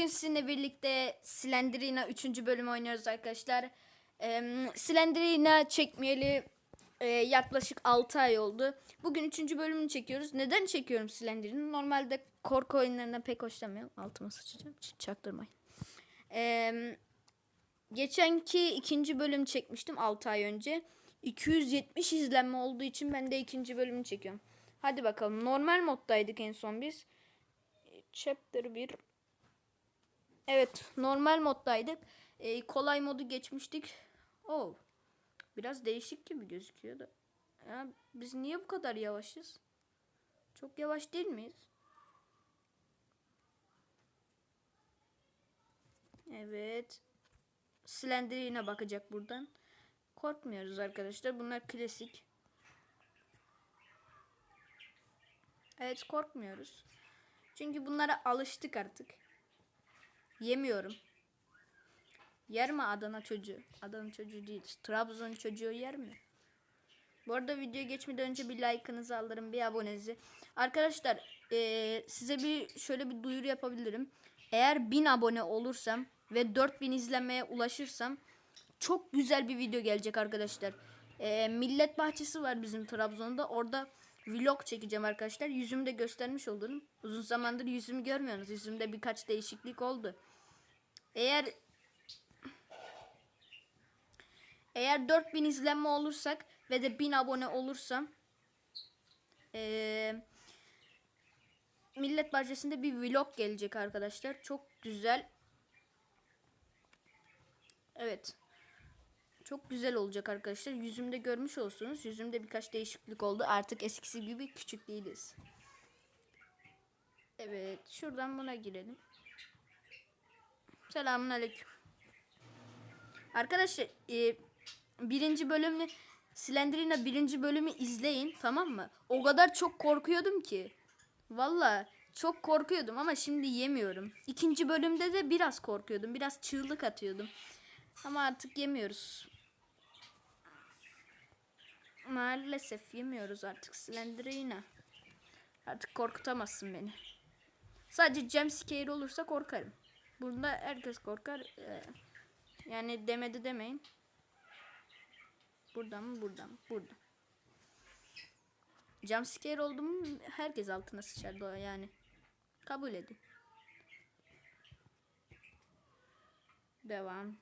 Bugün sizinle birlikte Slenderina 3. bölümü oynuyoruz arkadaşlar. Ee, Slenderina çekmeyeli e, yaklaşık 6 ay oldu. Bugün 3. bölümünü çekiyoruz. Neden çekiyorum Slenderina? Normalde korku oyunlarına pek hoşlanmıyorum. Altıma sıçacağım. Çaktırmayın. Ee, geçenki ikinci bölüm çekmiştim 6 ay önce. 270 izlenme olduğu için ben de ikinci bölümünü çekiyorum. Hadi bakalım. Normal moddaydık en son biz. Chapter 1 Evet, normal moddaydık. Ee, kolay modu geçmiştik. Oh. Biraz değişik gibi gözüküyor da. Ya, biz niye bu kadar yavaşız? Çok yavaş değil miyiz? Evet. Slenderine bakacak buradan. Korkmuyoruz arkadaşlar. Bunlar klasik. Evet korkmuyoruz. Çünkü bunlara alıştık artık. Yemiyorum. Yer mi Adana çocuğu? Adana çocuğu değil. Trabzon çocuğu yer mi? Bu arada videoya geçmeden önce bir like'ınızı alırım, bir abonenizi. Arkadaşlar eee, size bir şöyle bir duyuru yapabilirim. Eğer 1000 abone olursam ve 4000 izlenmeye ulaşırsam çok güzel bir video gelecek arkadaşlar. Eee, Millet Bahçesi var bizim Trabzon'da. Orada vlog çekeceğim arkadaşlar. Yüzümü de göstermiş olurum. Uzun zamandır yüzümü görmüyorsunuz. Yüzümde birkaç değişiklik oldu. Eğer eğer 4000 izlenme olursak ve de 1000 abone olursam eee Millet Bahçesi'nde bir vlog gelecek arkadaşlar. Çok güzel. Evet. Çok güzel olacak arkadaşlar. Yüzümde görmüş olsunuz. Yüzümde birkaç değişiklik oldu. Artık eskisi gibi küçük değiliz. Evet. Şuradan buna girelim. Selamun aleyküm. Arkadaşlar e, birinci bölümü Slenderina birinci bölümü izleyin tamam mı? O kadar çok korkuyordum ki. Valla çok korkuyordum ama şimdi yemiyorum. İkinci bölümde de biraz korkuyordum. Biraz çığlık atıyordum. Ama artık yemiyoruz. Maalesef yemiyoruz artık Slenderina. Artık korkutamazsın beni. Sadece jumpscare olursa korkarım. Bunda herkes korkar. Ee, yani demedi demeyin. Buradan mı buradan mı? Buradan. Jumpscare oldu mu herkes altına sıçar doğa yani. Kabul edin. Devam.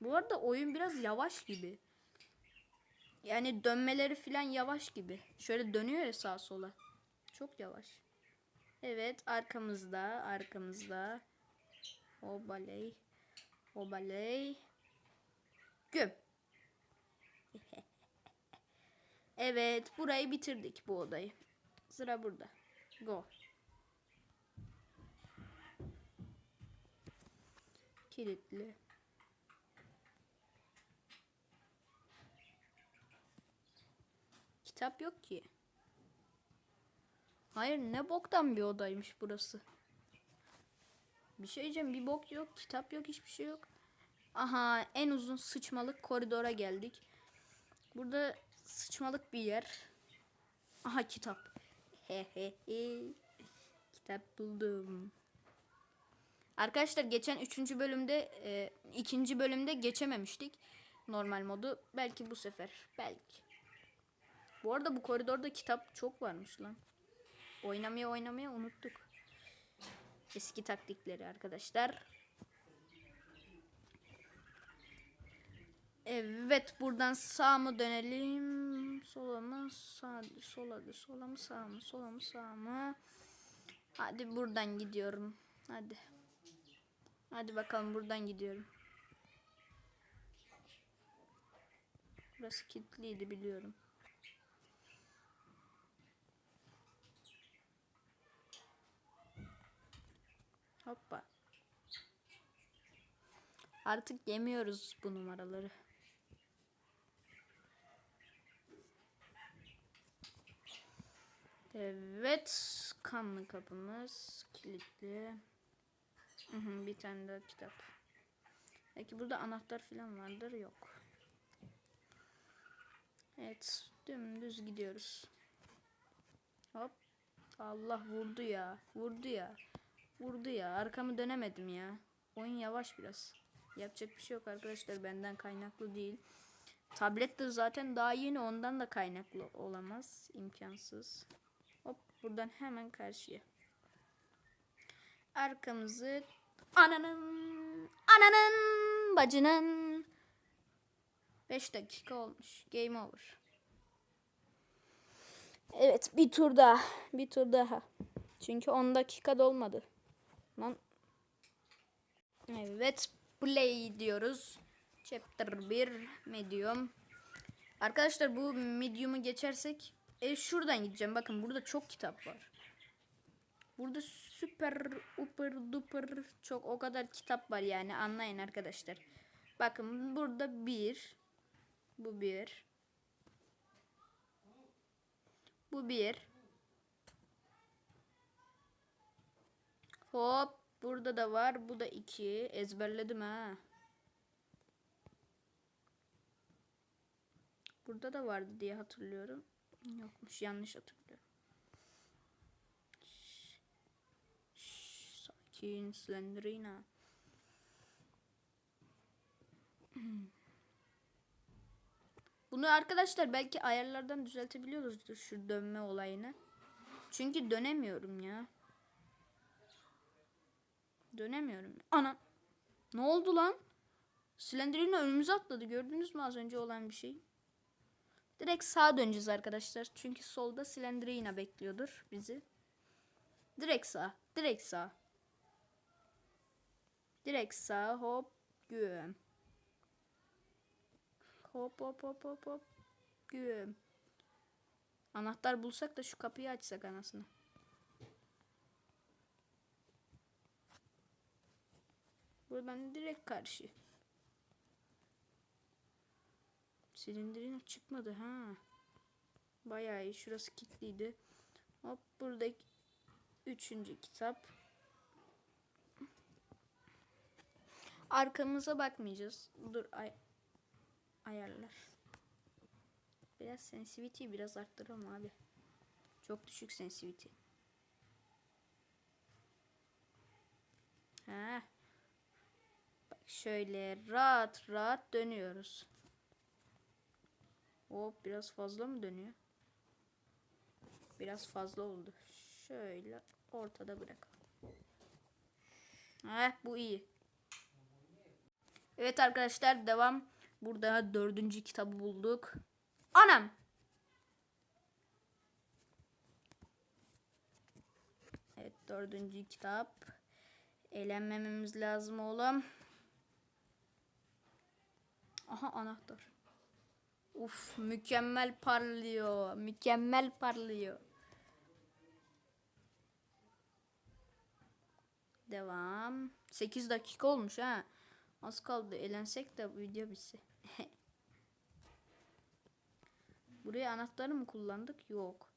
Bu arada oyun biraz yavaş gibi. Yani dönmeleri falan yavaş gibi. Şöyle dönüyor ya sağa sola. Çok yavaş. Evet arkamızda arkamızda. Obaley. Obaley. Güm. evet burayı bitirdik bu odayı. Sıra burada. Go. Kilitli. Kitap yok ki. Hayır ne boktan bir odaymış burası. Bir şey diyeceğim bir bok yok. Kitap yok hiçbir şey yok. Aha en uzun sıçmalık koridora geldik. Burada sıçmalık bir yer. Aha kitap. He he he. Kitap buldum. Arkadaşlar geçen 3. bölümde e, ikinci bölümde geçememiştik. Normal modu. Belki bu sefer. Belki. Bu arada bu koridorda kitap çok varmış lan. Oynamaya oynamaya unuttuk. Eski taktikleri arkadaşlar. Evet buradan sağ mı dönelim? Sola mı? Sağ, sola? Sola mı? Sağ mı? Sola mı? Sağ mı? Hadi buradan gidiyorum. Hadi. Hadi bakalım buradan gidiyorum. Burası kilitliydi biliyorum. Hoppa. Artık yemiyoruz bu numaraları. Evet. Kanlı kapımız kilitli. Bir tane daha kitap. Belki burada anahtar falan vardır. Yok. Evet. Dümdüz gidiyoruz. Hop. Allah vurdu ya. Vurdu ya. Vurdu ya. Arkamı dönemedim ya. Oyun yavaş biraz. Yapacak bir şey yok arkadaşlar. Benden kaynaklı değil. Tablet de zaten daha yeni ondan da kaynaklı olamaz. imkansız. Hop buradan hemen karşıya. Arkamızı ananın ananın bacının 5 dakika olmuş. Game over. Evet bir tur daha. Bir tur daha. Çünkü 10 dakika dolmadı. Lan. Evet play diyoruz. Chapter 1 medium. Arkadaşlar bu medium'u geçersek e, şuradan gideceğim. Bakın burada çok kitap var. Burada süper upper duper çok o kadar kitap var yani anlayın arkadaşlar. Bakın burada bir. Bu bir. Bu bir. Hop burada da var. Bu da iki. Ezberledim ha. Burada da vardı diye hatırlıyorum. Yokmuş yanlış hatırlıyorum. Sakin Slenderina. Bunu arkadaşlar belki ayarlardan düzeltebiliyoruzdur şu dönme olayını. Çünkü dönemiyorum ya. Dönemiyorum. Ana. Ne oldu lan? Slenderina önümüze atladı. Gördünüz mü az önce olan bir şey? Direkt sağa döneceğiz arkadaşlar. Çünkü solda Slenderina bekliyordur bizi. Direkt sağ. Direkt sağ. Direkt sağ. Hop. Güm. Hop hop hop hop hop. Güm. Anahtar bulsak da şu kapıyı açsak anasını. Buradan direkt karşı. Silindirin çıkmadı ha. Bayağı iyi. Şurası kilitliydi. Hop burada üçüncü kitap. Arkamıza bakmayacağız. Dur ay ayarlar. Biraz sensitivity biraz arttıralım abi. Çok düşük sensitivity. Ha. Şöyle rahat rahat dönüyoruz. Hop biraz fazla mı dönüyor? Biraz fazla oldu. Şöyle ortada bırakalım. Heh bu iyi. Evet arkadaşlar devam. Burada dördüncü kitabı bulduk. Anam. Evet dördüncü kitap. Eğlenmememiz lazım oğlum. Aha anahtar. Uf mükemmel parlıyor. Mükemmel parlıyor. Devam. 8 dakika olmuş ha. Az kaldı. Elensek de video bitse. Buraya anahtarı mı kullandık? Yok.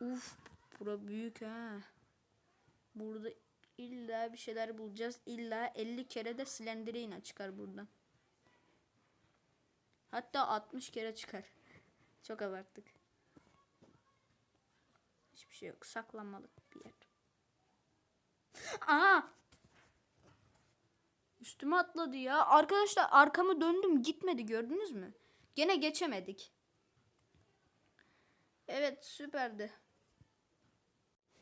Uf, bura büyük ha. Burada illa bir şeyler bulacağız. İlla 50 kere de Slenderina çıkar buradan. Hatta 60 kere çıkar. Çok abarttık. Hiçbir şey yok. Saklanmalık bir yer. Aa! Üstüme atladı ya. Arkadaşlar arkamı döndüm gitmedi gördünüz mü? Gene geçemedik. Evet süperdi.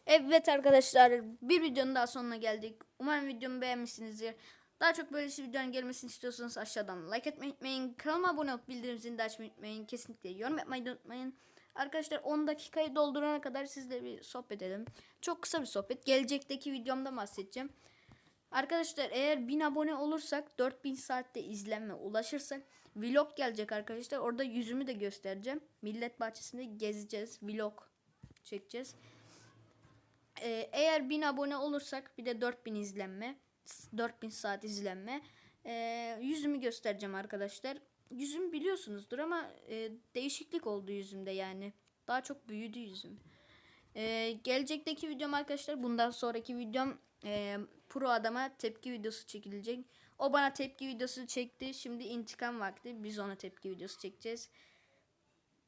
Evet arkadaşlar bir videonun daha sonuna geldik. Umarım videomu beğenmişsinizdir. Daha çok böyle videoların gelmesini istiyorsanız aşağıdan like etmeyi unutmayın. Kanalıma abone olup bildirim de açmayı unutmayın. Kesinlikle yorum yapmayı unutmayın. Arkadaşlar 10 dakikayı doldurana kadar sizle bir sohbet edelim. Çok kısa bir sohbet. Gelecekteki videomda bahsedeceğim. Arkadaşlar eğer 1000 abone olursak 4000 saatte izlenme ulaşırsak vlog gelecek arkadaşlar. Orada yüzümü de göstereceğim. Millet bahçesinde gezeceğiz. Vlog çekeceğiz. Ee, eğer 1000 abone olursak bir de 4000 izlenme. 4000 saat izlenme. Ee, yüzümü göstereceğim arkadaşlar. Yüzüm biliyorsunuzdur ama e, değişiklik oldu yüzümde yani. Daha çok büyüdü yüzüm. Ee, gelecekteki videom arkadaşlar bundan sonraki videom e, pro adama tepki videosu çekilecek. O bana tepki videosu çekti. Şimdi intikam vakti. Biz ona tepki videosu çekeceğiz.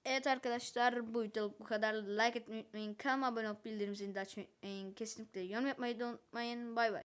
Evet arkadaşlar bu videoluk bu kadar. Like etmeyi unutmayın. Kanalıma abone olup bildirim zilini açmayı unutmayın. Kesinlikle yorum yapmayı da unutmayın. Bay bay.